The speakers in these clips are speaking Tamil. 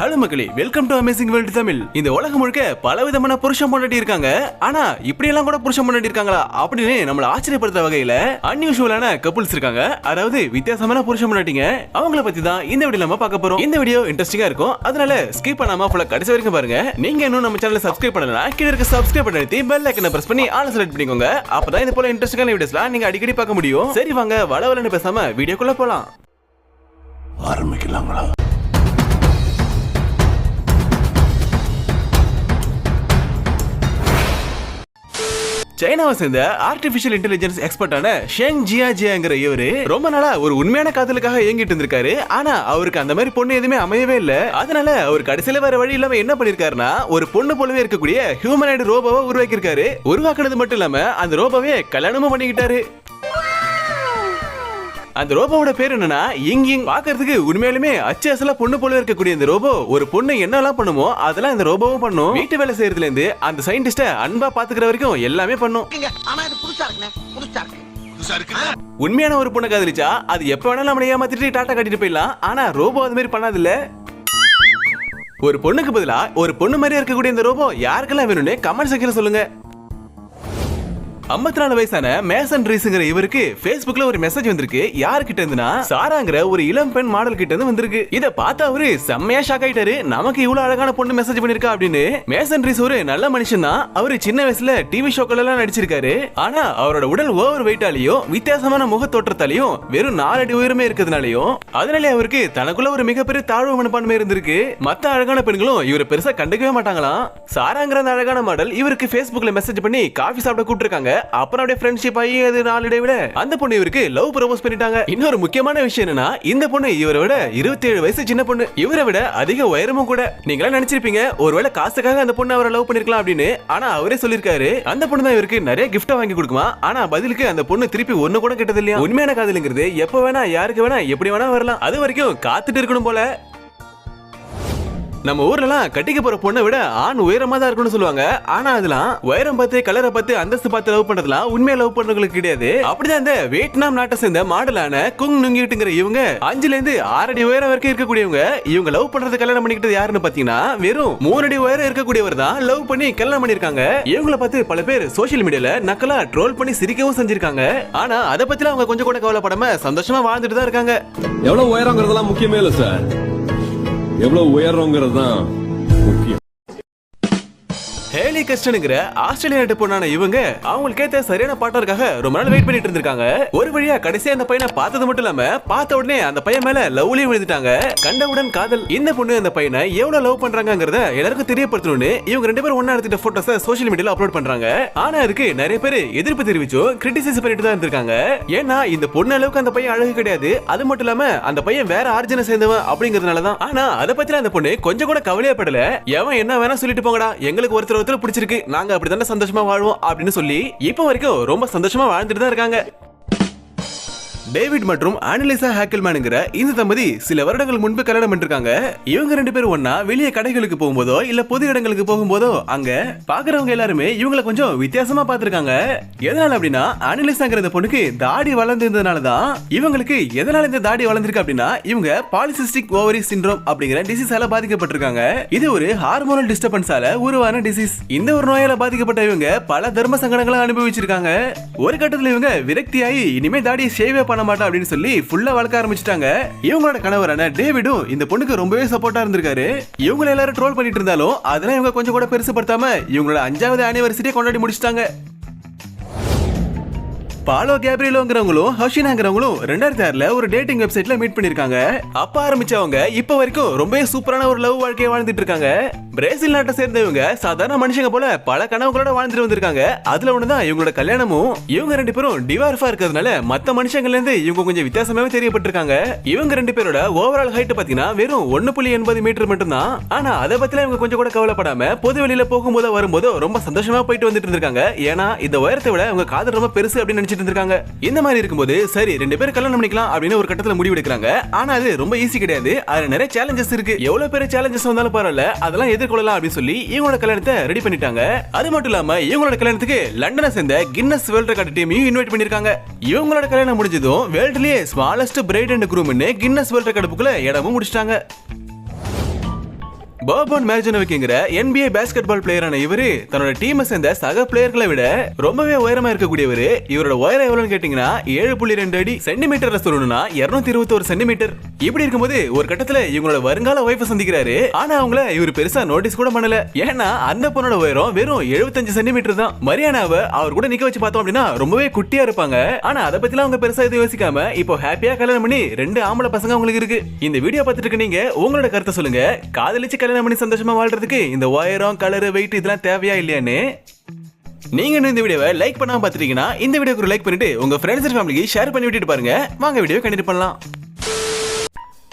ஹலோ மக்களே welcome to amazing world Tamil. இந்த உலகம் முழுக்க பல விதமான புருஷன் பொண்டாட்டி இருக்காங்க. ஆனா இப்படி எல்லாம் கூட புருஷன் பொண்டாட்டி இருக்காங்களா? அப்படின்னு நம்மள ஆச்சரியப்படுத்த வகையில அன்யூஷுவலான கப்புள்ஸ் இருக்காங்க. அதாவது வித்தியாசமான புருஷன் பொண்டாட்டிங்க. அவங்கள பத்தி தான் இந்த வீடியோ நம்ம பார்க்க போறோம். இந்த வீடியோ இன்ட்ரெஸ்டிங்கா இருக்கும். அதனால ஸ்கிப் பண்ணாம ஃபுல்லா கடைசி வரைக்கும் பாருங்க. நீங்க இன்னும் நம்ம சேனலை சப்ஸ்கிரைப் பண்ணலனா கீழ இருக்க சப்ஸ்கிரைப் பண்ணி அழுத்தி பெல் ஐக்கனை பிரஸ் பண்ணி ஆல் செலக்ட் பண்ணிக்கோங்க. அப்பதான் இது போல இன்ட்ரெஸ்டிங்கான வீடியோஸ்லாம் நீங்க அடிக்கடி பார்க்க முடியும். சரி வாங்க வளவலன்னு பேசாம வீடியோக்குள்ள போலாம். ஆரம்பிக்கலாங்களா சைனாவை சேர்ந்த ஆர்டிபிஷியல் இன்டெலிஜென்ஸ் எக்ஸ்பர்ட்டான ஷெங் ஜியா ஜியாங்கிற இவரு ரொம்ப நாளா ஒரு உண்மையான காதலுக்காக இயங்கிட்டு இருந்திருக்காரு. ஆனா அவருக்கு அந்த மாதிரி பொண்ணு எதுவுமே அமையவே இல்ல. அதனால அவர் கடைசியில வேற வழி இல்லாம என்ன பண்ணிருக்காருன்னா ஒரு பொண்ணு போலவே இருக்கக்கூடிய ஹியூமனாய்டு ரோபோவை உருவாக்கியிருக்காரு. உருவாக்குனது மட்டும் இல்லாம அந்த ரோபோவே கல்யாணமும் பண்ணிக்கிட்டாரு. அந்த ரோபோவோட பேர் என்னன்னா இங் இங். பாக்குறதுக்கு உண்மையாலுமே அச்சு அசலா பொண்ணு போல இருக்கக்கூடிய இந்த ரோபோ ஒரு பொண்ணு என்னெல்லாம் பண்ணுமோ அதெல்லாம் இந்த ரோபோவும் பண்ணும். வீட்டு வேலை செய்யறதுல இருந்து அந்த சயின்டிஸ்ட அன்பா பாத்துக்கிற வரைக்கும் எல்லாமே பண்ணும். ஆனா இது புதுசா இருக்குண்ணே புதுசா இருக்கு. உண்மையான ஒரு பொண்ணை காதலிச்சா அது எப்ப வேணாலும் நம்மளை ஏமாத்திட்டு டாட்டா கட்டிட்டு போயிடலாம். ஆனா ரோபோ அது மாதிரி பண்ணாது இல்ல ஒரு பொண்ணுக்கு பதிலா ஒரு பொண்ணு மாதிரியா இருக்கக்கூடிய இந்த ரோபோ யாருக்கெல்லாம் வேணும்னு கமெண்ட் செக்ஷன்ல சொல்லுங்க. 54 நாலு வயசான மேசன் ரீஸுங்கிற இவருக்கு பேஸ்புக்ல ஒரு மெசேஜ் வந்திருக்கு. யாருக்கிட்ட இருந்துனா சாராங்கிற ஒரு இளம் பெண் மாடல் கிட்ட இருந்து வந்திருக்கு. இத பார்த்து அவரு செம்மையா ஷாக் ஆயிட்டாரு. நமக்கு இவ்வளவு அழகான பொண்ணு மெசேஜ் பண்ணிருக்கா அப்படின்னு. மேசன் ரீஸ் ஒரு நல்ல மனுஷன் தான் அவரு சின்ன வயசுல டிவி ஷோக்கள் எல்லாம் நடிச்சிருக்காரு. ஆனா அவரோட உடல் ஓவர் வெயிட்டாலையும் வித்தியாசமான முக தோற்றத்தாலையும் வெறும் நாலு அடி உயரமே இருக்கிறதுனாலையும் அதனாலே அவருக்கு தனக்குள்ள ஒரு மிகப்பெரிய தாழ்வு மனப்பான்மை இருந்திருக்கு. மத்த அழகான பெண்களும் இவரை பெருசா கண்டுக்கவே மாட்டாங்களாம். சாராங்கிற அந்த அழகான மாடல் இவருக்கு பேஸ்புக்ல மெசேஜ் பண்ணி காஃபி சாப்பிட கூப்பிட்டுருக்காங்க. அப்புறம் அப்படியே ஃப்ரெண்ட்ஷிப் ஆகி அது நாளடை விட அந்த பொண்ணு இவருக்கு லவ் ப்ரொபோஸ் பண்ணிட்டாங்க. இன்னொரு முக்கியமான விஷயம் என்னன்னா இந்த பொண்ணு இவரை விட 27 வயசு சின்ன பொண்ணு. இவரை விட அதிக உயரமும் கூட. நீங்களா நினைச்சிருப்பீங்க ஒருவேளை காசுக்காக அந்த பொண்ணு அவரை லவ் பண்ணிருக்கலாம் அப்படின்னு. ஆனா அவரே சொல்லிருக்காரு அந்த பொண்ணு தான் இவருக்கு நிறைய கிஃப்ட் வாங்கி கொடுக்குமா? ஆனா பதிலுக்கு அந்த பொண்ணு திருப்பி ஒண்ணு கூட கிட்டது இல்லையா உண்மையான காதலுங்கிறது எப்ப வேணா யாருக்கு வேணா எப்படி வேணா வரலாம். அது வரைக்கும் காத்துட்டு இருக்கணும் போல. நம்ம ஊர்லலாம் கட்டிக்க போற பொண்ணை விட ஆண் உயரமா தான் இருக்கும்னு சொல்லுவாங்க. ஆனா அதெல்லாம் உயரம் பார்த்து கலரை பார்த்து அந்தஸ்து பார்த்து லவ் பண்றதுலாம் உண்மையா லவ் பண்றவங்களுக்கு கிடையாது. அப்படிதான் இந்த வியட்நாம் நாட்டை சேர்ந்த மாடலான குங் நுங்கிட்டுங்கிற இவங்க அஞ்சுல இருந்து ஆறு அடி உயரம் வரைக்கும் இருக்கக்கூடியவங்க இவங்க லவ் பண்றது கல்யாணம் பண்ணிக்கிட்டது யாருன்னு பாத்தீங்கன்னா வெறும் மூணு அடி உயரம் இருக்கக்கூடியவர் தான் லவ் பண்ணி கல்யாணம் பண்ணிருக்காங்க இவங்கள பார்த்து பல பேர் சோஷியல் மீடியால நக்கலா ட்ரோல் பண்ணி சிரிக்கவும் செஞ்சிருக்காங்க. ஆனா அதை பத்திலாம் அவங்க கொஞ்சம் கூட கவலைப்படாம சந்தோஷமா வாழ்ந்துட்டு தான் இருக்காங்க. எவ்வளவு உயரங்கிறதெல்லாம் முக்கியமே இல்ல சார் எவ்வளவு உயர்றோங்கிறது தான் முக்கியம். ஹேலி கஸ்டனுங்கிற ஆஸ்திரேலியா நாட்டு பொண்ணான இவங்க அவங்களுக்கு ஏத்த சரியான பாட்டருக்காக ரொம்ப நாள் வெயிட் பண்ணிட்டு இருந்திருக்காங்க. ஒரு வழியா கடைசியா அந்த பையனை பார்த்தது மட்டும் இல்லாம பார்த்த உடனே அந்த பையன் மேல லவ்லயே விழுந்துட்டாங்க. கண்டவுடன் காதல் இந்த பொண்ணு அந்த பையனை எவ்வளவு லவ் பண்றாங்கிறத எல்லாருக்கும் தெரியப்படுத்தணும்னு இவங்க ரெண்டு பேரும் ஒன்னா எடுத்துட்ட போட்டோஸ் சோஷியல் மீடியால அப்லோட் பண்றாங்க. ஆனா அதுக்கு நிறைய பேர் எதிர்ப்பு தெரிவிச்சும் கிரிட்டிசைஸ் பண்ணிட்டு தான் இருந்திருக்காங்க. ஏன்னா இந்த பொண்ணு அளவுக்கு அந்த பையன் அழகு கிடையாது. அது மட்டும் இல்லாம அந்த பையன் வேற ஆர்ஜனை சேர்ந்தவன் அப்படிங்கறதுனால தான் ஆனா அதை பத்தி அந்த பொண்ணு கொஞ்சம் கூட கவலையப்படல எவன் என்ன வேணா சொல்லிட்டு போங்கடா. எங்களுக்கு ஒருத்தர் ஒருத்தர் பிடிச்சிருக்கு. நாங்க அப்படித்தானே சந்தோஷமா வாழ்வோம் அப்படின்னு சொல்லி இப்போ வரைக்கும் ரொம்ப சந்தோஷமா வாழ்ந்துட்டு தான் இருக்காங்க. டேவிட் மற்றும் ஆனலிசா ஹேக்கல்மேனுங்கிற இந்த தம்பதி சில வருடங்கள் முன்பு கல்யாணம் பண்ணிருக்காங்க. இவங்க ரெண்டு பேரும் ஒன்னா வெளியே கடைகளுக்கு போகும்போதோ இல்ல பொது இடங்களுக்கு போகும்போதோ அங்க பாக்குறவங்க எல்லாருமே இவங்கள கொஞ்சம் வித்தியாசமா பார்த்திருக்காங்க. எதனால அப்படின்னா ஆனலிசாங்கிற இந்த பொண்ணுக்கு தாடி வளர்ந்திருந்ததுனால தான் இவங்களுக்கு எதனால இந்த தாடி வளர்ந்திருக்கு அப்படின்னா இவங்க பாலிசிஸ்டிக் ஓவரி சிண்ட்ரோம் அப்படிங்கிற டிசீஸால பாதிக்கப்பட்டிருக்காங்க. இது ஒரு ஹார்மோனல் டிஸ்டர்பன்ஸால உருவான டிசீஸ். இந்த ஒரு நோயால பாதிக்கப்பட்ட இவங்க பல தர்ம சங்கடங்களை அனுபவிச்சிருக்காங்க. ஒரு கட்டத்துல இவங்க விரக்தியாகி இனிமே தாடியை ஷேவே பண்ண மாட்டான் அப்படின்னு சொல்லி ஃபுல்லா வளர்க்க ஆரம்பிச்சிட்டாங்க. இவங்களோட கணவரான டேவிடும் இந்த பொண்ணுக்கு ரொம்பவே சப்போர்ட்டா இருந்திருக்காரு. இவங்களை எல்லாரும் ட்ரோல் பண்ணிட்டு இருந்தாலும் அதெல்லாம் இவங்க கொஞ்சம் கூட பெருசுப்படுத்தாம இவங்களோட அஞ்சாவது ஆனிவர்சரியை கொண்டாடி முடிச்சிட்டாங்க. பாலோ கேப்ரியலோங்கிறவங்களும் ஹர்ஷினாங்கிறவங்களும் ரெண்டாயிரத்தி ஆறுல ஒரு டேட்டிங் வெப்சைட்ல மீட் பண்ணிருக்காங்க அப்ப ஆரம்பிச்சவங்க இப்ப வரைக்கும் ரொம்பவே சூப்பரான ஒரு லவ் வாழ்க்கையை வாழ்ந்துட்டு இருக்காங்க. பிரேசில் நாட்டை சேர்ந்தவங்க சாதாரண மனுஷங்க போல பல கனவுகளோட வாழ்ந்துட்டு வந்திருக்காங்க. அதுல ஒண்ணுதான் இவங்களோட கல்யாணமும் இவங்க ரெண்டு பேரும் டிவார்ஃபா இருக்கிறதுனால மத்த மனுஷங்கள்ல இருந்து இவங்க கொஞ்சம் வித்தியாசமாவே தெரியப்பட்டிருக்காங்க. இவங்க ரெண்டு பேரோட ஓவரால் ஹைட் பாத்தீங்கன்னா வெறும் ஒன்னு புள்ளி எண்பது மீட்டர் மட்டும்தான். ஆனா அதை பத்தில இவங்க கொஞ்சம் கூட கவலைப்படாம பொது வெளியில போகும்போதோ வரும்போதோ ரொம்ப சந்தோஷமா போயிட்டு வந்துட்டு இருந்திருக்காங்க. ஏன்னா இந்த உயரத்தை விட அவங்க காதல் ரொம்ப பெருசு அப்படின்னு நினைச்சிட்டு இருந்திருக்காங்க இந்த மாதிரி இருக்கும்போது சரி ரெண்டு பேரும் கல்யாணம் பண்ணிக்கலாம் அப்படின்னு ஒரு கட்டத்துல முடிவு எடுக்கிறாங்க. ஆனா அது ரொம்ப ஈஸி கிடையாது. அது நிறைய சேலஞ்சஸ் இருக்கு. எவ்வளவு பெரிய சேலஞ்சஸ் வந்தாலும் பரவாயில்ல. அதெல்லாம் எதிர்கொள்ளலாம் அப்படின்னு சொல்லி இவங்களோட கல்யாணத்தை ரெடி பண்ணிட்டாங்க. அது மட்டும் இல்லாம இவங்களோட கல்யாணத்துக்கு லண்டனை சேர்ந்த கின்னஸ் வேர்ல்ட் ரெக்கார்ட் டீமையும் இன்வைட் பண்ணிருக்காங்க இவங்களோட கல்யாணம் முடிஞ்சதும் வேர்ல்ட்லயே ஸ்மாலஸ்ட் பிரைட் அண்ட் குரூம்னு கின்னஸ் வேர்ல்ட் ரெக்கார்டு புக்ல இடமும் முடிச்சிட்டாங்க. பர்பன் மேஜனோவிக்குங்கிற என்பிஏ பேஸ்கெட் பால் பிளேயரான இவரு தன்னோட டீமை சேர்ந்த சக பிளேயர்களை விட ரொம்பவே உயரமா இருக்கக்கூடியவர். இவரோட உயரம் எவ்வளவுன்னு கேட்டீங்கன்னா ஏழு புள்ளி ரெண்டு அடி சென்டிமீட்டர்ல சொல்லணும்னா இருநூத்தி இருபத்தி ஒரு சென்டிமீட்டர் இப்படி இருக்கும்போது ஒரு கட்டத்துல இவங்களோட வருங்கால ஒய்ஃபை சந்திக்கிறாரு. ஆனா அவங்கள இவர் பெருசா நோட்டீஸ் கூட பண்ணல. ஏன்னா அந்த பொண்ணோட உயரம் வெறும் 75 சென்டிமீட்டர் தான். மரியானாவை அவர் கூட நிக்க வச்சு பார்த்தோம் அப்படின்னா ரொம்பவே குட்டியா இருப்பாங்க. ஆனா அதை பத்திலாம் அவங்க பெருசா எதுவும் யோசிக்காம இப்போ ஹாப்பியா கல்யாணம் பண்ணி ரெண்டு ஆம்பளை பசங்க அவங்களுக்கு இருக்கு. இந்த வீடியோ பார்த்துட்டு இருக்க நீங்க உங்களோட கருத்தை சொல்லுங்க. காதலிச்சு கல்யாணம் பண்ணி சந்தோஷமா வாழ்றதுக்கு இந்த ஒயரம் கலரு வெயிட் இதெல்லாம் தேவையா இல்லையான்னு நீங்க இந்த வீடியோவை லைக் பண்ணாம பாத்துட்டீங்கன்னா இந்த வீடியோக்கு ஒரு லைக் பண்ணிட்டு உங்க ஃப்ரெண்ட்ஸ் அண்ட் ஃபேமிலிக்கு ஷேர் பண்ணி விட்டுட்டு பாருங்க. வாங்க வீடியோ கண்டினியூ பண்ணலாம்.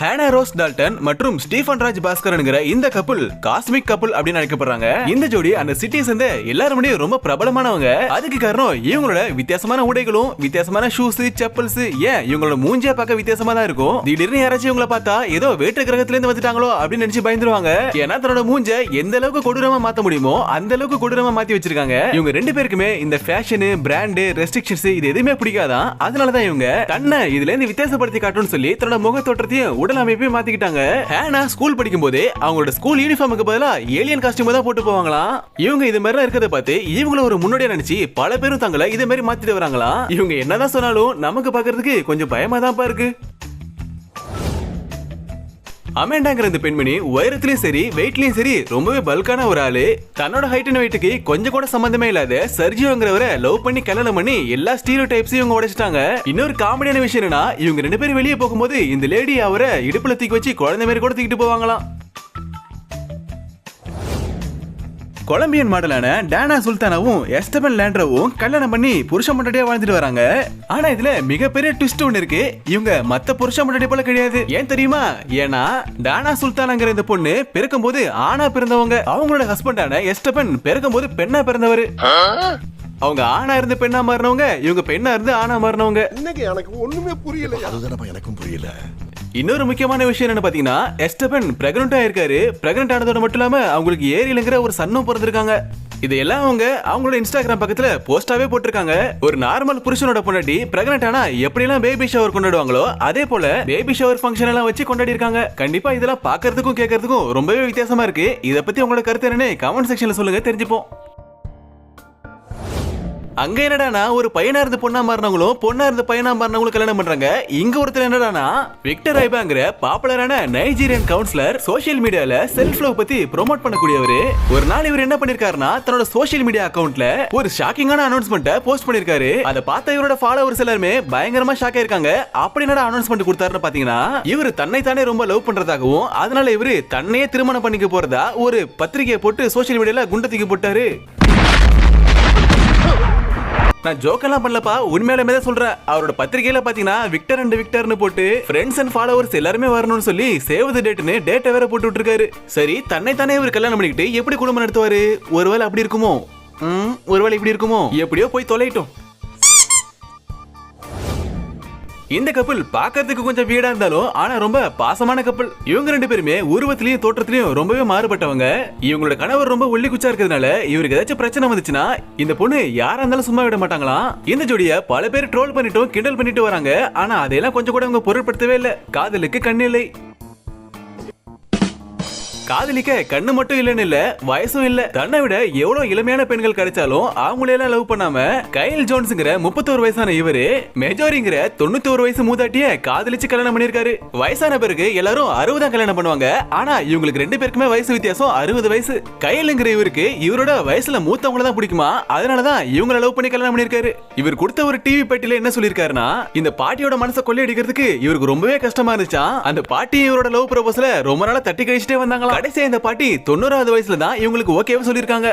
ஹேனா ரோஸ் டால்டன் மற்றும் ஸ்டீஃபன் ராஜ் பாஸ்கரனுங்கிற இந்த கப்புள் காஸ்மிக் கப்புள் அப்படின்னு அழைக்கப்படுறாங்க. இந்த ஜோடி அந்த சிட்டி சேர்ந்த எல்லாரும் ரொம்ப பிரபலமானவங்க. அதுக்கு காரணம் இவங்களோட வித்தியாசமான உடைகளும் வித்தியாசமான ஷூஸ் செப்பல்ஸ் ஏன் இவங்களோட மூஞ்சியா பார்க்க வித்தியாசமா தான் இருக்கும்? திடீர்னு யாராச்சும் இவங்கள பார்த்தா ஏதோ வேற்று கிரகத்துல இருந்து வந்துட்டாங்களோ அப்படின்னு நினைச்சு பயந்துருவாங்க. ஏன்னா தன்னோட மூஞ்ச எந்த அளவுக்கு கொடூரமா மாத்த முடியுமோ அந்த அளவுக்கு கொடூரமா மாத்தி வச்சிருக்காங்க. இவங்க ரெண்டு பேருக்குமே இந்த ஃபேஷனு பிராண்டு ரெஸ்ட்ரிக்ஷன்ஸ் இது எதுவுமே பிடிக்காதான் அதனாலதான் இவங்க தன்னை இதுல இருந்து வித்தியாசப்படுத்தி காட்டணும்னு சொல்லி தன்னோட முக தோற்றத்தையும் உடல் அமைப்பையும் மாத்திக்கிட்டாங்க. ஹேனா ஸ்கூல் படிக்கும் போதே அவங்களோட ஸ்கூல் யூனிஃபார்முக்கு பதிலா ஏலியன் காஸ்டியூம் தான் போட்டு போவாங்களாம் இவங்க இது மாதிரி இருக்கிறத பார்த்து இவங்கள ஒரு முன்னோடியா நினைச்சு பல பேரும் தங்களை இதே மாதிரி மாத்திட்டு வராங்களாம் இவங்க என்னதான் சொன்னாலும் நமக்கு பாக்குறதுக்கு கொஞ்சம் பயமா தான் இருக்கு. அமேண்டாங்கிற இந்த பெண்மணி உயரத்திலயும் சரி வெயிட்லயும் சரி ரொம்பவே பல்கான ஒரு ஆளு. தன்னோட ஹைட் அண்ட் வெயிட்டுக்கு கொஞ்சம் கூட சம்பந்தமே இல்லாத சர்ஜியோங்கிறவரை லவ் பண்ணி கல்யாணம் பண்ணி எல்லா ஸ்டீரியோ டைப்ஸையும் இவங்க உடைச்சிட்டாங்க. இன்னொரு காமெடியான விஷயம் என்னன்னா இவங்க ரெண்டு பேரும் வெளியே போகும்போது இந்த லேடி அவரை இடுப்புல தூக்கி வச்சு குழந்தை மாதிரி கூட தூக்கிட்டு போவாங்களாம். கொலம்பியன் மாடலான டானா சுல்தானாவும் எஸ்டபன் லேண்ட்ரவும் கல்யாணம் பண்ணி புருஷ முன்னாடியே வாழ்ந்துட்டு வராங்க. ஆனா இதுல மிகப்பெரிய ட்விஸ்ட் ஒண்ணு இருக்கு. இவங்க மத்த புருஷ முன்னாடி போல கிடையாது. ஏன் தெரியுமா? ஏன்னா டானா சுல்தானாங்கிற இந்த பொண்ணு பிறக்கும் போது ஆணா பிறந்தவங்க. அவங்களோட ஹஸ்பண்டான எஸ்டபன் பிறக்கும் போது பெண்ணா பிறந்தவர். அவங்க ஆணா இருந்து பெண்ணா மாறினவங்க இவங்க பெண்ணா இருந்து ஆணா மாறினவங்க. இன்னைக்கு எனக்கு ஒண்ணுமே புரியல அதுதானப்பா எனக்கும் புரியல. இன்னொரு முக்கியமான விஷயம் என்ன பாத்தீங்கன்னா எஸ்டபன் பிரெக்னண்டா இருக்காரு. பிரெக்னன்ட் ஆனதோட மட்டும் இல்லாம அவங்களுக்கு ஏரியிலங்கிற ஒரு சன்னும் பிறந்திருக்காங்க. இதெல்லாம் அவங்க அவங்களோட இன்ஸ்டாகிராம் பக்கத்துல போஸ்டாவே போட்டிருக்காங்க. ஒரு நார்மல் புருஷனோட பொண்டாட்டி பிரெக்னன்ட் ஆனா எப்படிலாம் பேபி ஷவர் கொண்டாடுவாங்களோ அதே போல பேபி ஷவர் ஃபங்க்ஷன் எல்லாம் வச்சு கொண்டாடி இருக்காங்க. கண்டிப்பா இதெல்லாம் பாக்குறதுக்கும் கேட்கறதுக்கும் ரொம்பவே வித்தியாசமா இருக்கு. இதை பத்தி உங்களோட கருத்து என்னன்னு கமெண்ட் செக்ஷன்ல சொல்லுங்க தெரிஞ்சுப்போம். அங்க என்னடானா ஒரு பையனா இருந்து பொண்ணா மாறினவங்களும் பொண்ணா இருந்து பையனா மாறினவங்களும் கல்யாணம் பண்றாங்க. இங்க ஒருத்தர் என்னடானா விக்டர் ஐபாங்கிற பாப்புலரான நைஜீரியன் கவுன்சிலர் சோஷியல் மீடியால செல்ஃப் லவ் பத்தி ப்ரோமோட் பண்ணக்கூடியவர். ஒரு நாள் இவர் என்ன பண்ணிருக்காருன்னா தன்னோட சோஷியல் மீடியா அக்கவுண்ட்ல ஒரு ஷாக்கிங்கான அனௌன்ஸ்மெண்ட்டை போஸ்ட் பண்ணிருக்காரு. அதை பார்த்த இவரோட ஃபாலோவர்ஸ் எல்லாருமே பயங்கரமா ஷாக் ஆயிருக்காங்க. அப்படி என்னடா அனௌன்ஸ்மெண்ட் கொடுத்தாருன்னு பாத்தீங்கன்னா இவர் தன்னை தானே ரொம்ப லவ் பண்றதாகவும் அதனால இவரு தன்னையே திருமணம் பண்ணிக்க போறதா ஒரு பத்திரிகையை போட்டு சோஷியல் மீடியால குண்டை தூக்கி போட்டாரு. நான் ஜோக்கெல்லாம் பண்ணலப்பா. உண்மையாலுமே தான் சொல்றேன். அவரோட பத்திரிகையில பாத்தீங்கன்னா விக்டர் அண்ட் விக்டர்னு போட்டு ஃப்ரெண்ட்ஸ் அண்ட் ஃபாலோவர்ஸ் எல்லாருமே வரணும்னு சொல்லி சேவ் தி டேட்னு டேட்டை வேற போட்டு விட்டுருக்காரு. சரி தன்னை தானே இவர் கல்யாணம் பண்ணிக்கிட்டு எப்படி குடும்பம் நடத்துவாரு? ஒருவேளை அப்படி இருக்குமோ? ஒருவேளை இப்படி இருக்குமோ? எப்படியோ போய் தொலைட்டோம் இந்த கப்பல் பாக்கிறதுக்கு கொஞ்சம் வீடா இருந்தாலும் ஆனா ரொம்ப பாசமான கப்பல் இவங்க ரெண்டு பேருமே உருவத்திலயும் தோற்றத்திலயும் ரொம்பவே மாறுபட்டவங்க. இவங்களோட கணவர் ரொம்ப ஒல்லி குச்சா இருக்கிறதுனால இவருக்கு ஏதாச்சும் பிரச்சனை வந்துச்சுன்னா இந்த பொண்ணு யாரா இருந்தாலும் சும்மா விட மாட்டாங்களாம். இந்த ஜோடிய பல பேர் ட்ரோல் பண்ணிட்டும் கிண்டல் பண்ணிட்டு வராங்க. ஆனா அதையெல்லாம் கொஞ்சம் கூட அவங்க பொருட்படுத்தவே இல்லை. காதலுக்கு கண்ணில்லை காதலிக்க கண்ணு மட்டும் இல்லைன்னு இல்ல வயசும் இல்ல. தன்னை விட எவ்வளவு இளமையான பெண்கள் கிடைச்சாலும் அவங்களையெல்லாம் லவ் பண்ணாம கைல் ஜோன்ஸ்ங்கிற முப்பத்தோரு வயசான இவரு மெஜோரிங்கிற தொண்ணூத்தோரு வயசு மூதாட்டிய காதலிச்சு கல்யாணம் பண்ணிருக்காரு வயசான பிறகு எல்லாரும் அறுபதாம் கல்யாணம் பண்ணுவாங்க. ஆனா இவங்களுக்கு ரெண்டு பேருக்குமே வயசு வித்தியாசம் அறுபது வயசு. கையிலுங்கிற இவருக்கு இவரோட வயசுல மூத்தவங்கள தான் பிடிக்குமா? அதனாலதான் இவங்களை லவ் பண்ணி கல்யாணம் பண்ணிருக்காரு இவர் கொடுத்த ஒரு டிவி பெட்டில என்ன சொல்லிருக்காருன்னா இந்த பாட்டியோட மனசை கொள்ளையடிக்கிறதுக்கு இவருக்கு ரொம்பவே கஷ்டமா இருந்துச்சா அந்த பாட்டி இவரோட லவ் ப்ரொபோஸ்ல ரொம்ப நாளா தட்டி கழிச்சிட்டே வந்தாங்களா கடைசியா இந்த பாட்டி தொண்ணூறாவது வயசுல தான் இவங்களுக்கு ஓகேவா சொல்லியிருக்காங்க.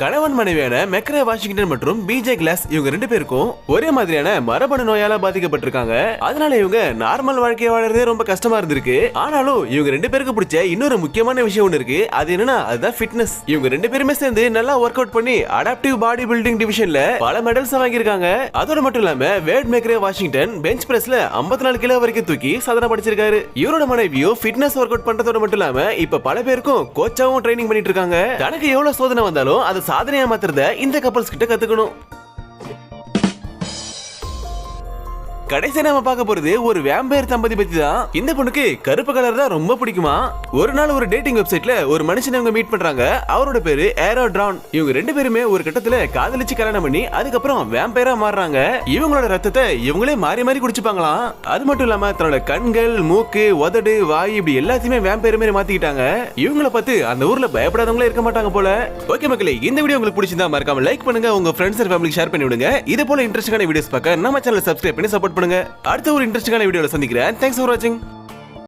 கணவன் மனைவியான மெக்ரே வாஷிங்டன் மற்றும் பிஜே கிளாஸ் இவங்க ரெண்டு பேருக்கும் ஒரே மாதிரியான மரபணு நோயால பாதிக்கப்பட்டிருக்காங்க. அதனால இவங்க நார்மல் வாழ்க்கைய வாழறதே ரொம்ப கஷ்டமா இருந்திருக்கு. ஆனாலும் இவங்க ரெண்டு பேருக்கு பிடிச்ச இன்னொரு முக்கியமான விஷயம் ஒண்ணு இருக்கு. அது என்னன்னா அதுதான் ஃபிட்னஸ் இவங்க ரெண்டு பேருமே சேர்ந்து நல்லா ஒர்க் அவுட் பண்ணி அடாப்டிவ் பாடி பில்டிங் டிவிஷன்ல பல மெடல்ஸ் வாங்கியிருக்காங்க. அதோட மட்டும் இல்லாம வேட் மேக்ரே வாஷிங்டன் பெஞ்ச் பிரஸ்ல 54 நாலு கிலோ வரைக்கும் தூக்கி சாதனை படிச்சிருக்காரு. இவரோட மனைவியும் ஃபிட்னஸ் ஒர்க் அவுட் பண்றதோட மட்டும் இல்லாம இப்ப பல பேருக்கும் கோச்சாவும் ட்ரைனிங் பண்ணிட்டு இருக்காங்க. தனக்கு எவ்வளவு சோதனை வந்தாலும் அது சாதனையா மாத்துறத இந்த கப்பல்ஸ் கிட்ட கத்துக்கணும். கடைசி நாம பார்க்க போறது ஒரு வேம்பயர் தம்பதி பத்தி தான் இந்த பொண்ணுக்கு கருப்பு கலர் தான் ரொம்ப பிடிக்குமா? ஒரு நாள் ஒரு டேட்டிங் வெப்சைட்ல ஒரு மனுஷனை அவங்க மீட் பண்றாங்க. அவரோட பேரு ஏரோ ட்ரான் இவங்க ரெண்டு பேருமே ஒரு கட்டத்துல காதலிச்சு கல்யாணம் பண்ணி அதுக்கப்புறம் வேம்பயரா மாறுறாங்க. இவங்களோட ரத்தத்தை இவங்களே மாறி மாறி குடிச்சுப்பாங்களாம். அது மட்டும் இல்லாம தன்னோட கண்கள் மூக்கு உதடு வாய் இப்படி எல்லாத்தையுமே வேம்பயர் மாதிரி மாத்திக்கிட்டாங்க. இவங்கள பார்த்து அந்த ஊர்ல பயப்படாதவங்களே இருக்க மாட்டாங்க போல. ஓகே மக்களே இந்த வீடியோ உங்களுக்கு பிடிச்சிருந்தா மறக்காம லைக் பண்ணுங்க. உங்க ஃப்ரெண்ட்ஸ் அண்ட் ஃபேமிலிக்கு ஷேர் பண்ணி விடுங்க இது போல இன்ட்ரெஸ்டிங்கான வீடியோஸ் பார்க்க நம்ம சேனல் சப்ஸ்கிரைப் பண்ணி சப்போர்ட் பண்ணுங்க அடுத்த ஒரு இன்ட்ரெஸ்டிங்கான வீடியோவில் சந்திக்கிறேன். தேங்க்ஸ் ஃபார் வாட்சிங்